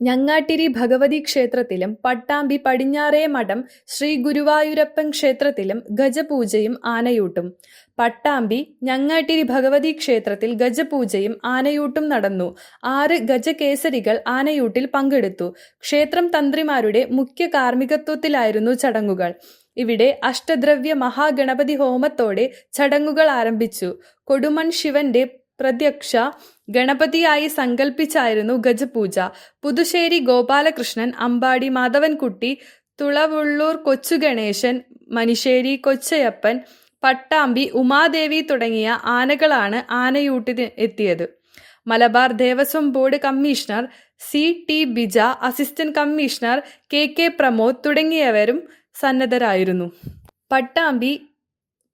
ഞങ്ങാട്ടിരി ഭഗവതി ക്ഷേത്രത്തിലും പട്ടാമ്പി പടിഞ്ഞാറേ മഠം ശ്രീ ഗുരുവായൂരപ്പൻ ക്ഷേത്രത്തിലും ഗജപൂജയും ആനയൂട്ടും. പട്ടാമ്പി ഞങ്ങാട്ടിരി ഭഗവതി ക്ഷേത്രത്തിൽ ഗജപൂജയും ആനയൂട്ടും നടന്നു. ആറ് ഗജകേസരികൾ ആനയൂട്ടിൽ പങ്കെടുത്തു. ക്ഷേത്രം തന്ത്രിമാരുടെ മുഖ്യ കാർമ്മികത്വത്തിലായിരുന്നു ചടങ്ങുകൾ. ഇവിടെ അഷ്ടദ്രവ്യ മഹാഗണപതി ഹോമത്തോടെ ചടങ്ങുകൾ ആരംഭിച്ചു. കൊടുമൺ ശിവന്റെ പ്രത്യക്ഷ ഗണപതിയായി സങ്കല്പിച്ചായിരുന്നു ഗജപൂജ. പുതുശ്ശേരി ഗോപാലകൃഷ്ണൻ അമ്പാടി മാധവൻകുട്ടി തുളവുള്ളൂർ കൊച്ചുഗണേശൻ മനിശ്ശേരി കൊച്ചയപ്പൻ പട്ടാമ്പി ഉമാദേവി തുടങ്ങിയ ആനകളാണ് ആനയൂട്ടിന് എത്തിയത്. Malabar Devaswom board commissioner C T Bija assistant commissioner K K Pramod തുടങ്ങിയവരും സന്നദ്ധരായിരുന്നു. പട്ടാമ്പി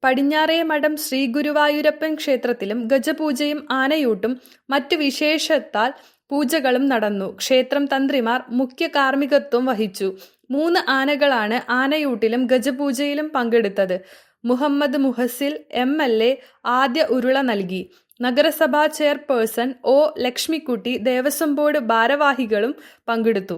പടിഞ്ഞാറേ മഠം ശ്രീ ഗുരുവായൂരപ്പൻ ക്ഷേത്രത്തിലും ഗജപൂജയും ആനയൂട്ടും മറ്റു വിശേഷത്താൽ പൂജകളും നടന്നു. ക്ഷേത്രം തന്ത്രിമാർ മുഖ്യ കാർമ്മികത്വം വഹിച്ചു. മൂന്ന് ആനകളാണ് ആനയൂട്ടിലും ഗജപൂജയിലും പങ്കെടുത്തത്. Muhammad Muhsin M L A ആദ്യ ഉരുള നൽകി. നഗരസഭാ chairperson O Lakshmikutty Devaswom board ഭാരവാഹികളും പങ്കെടുത്തു.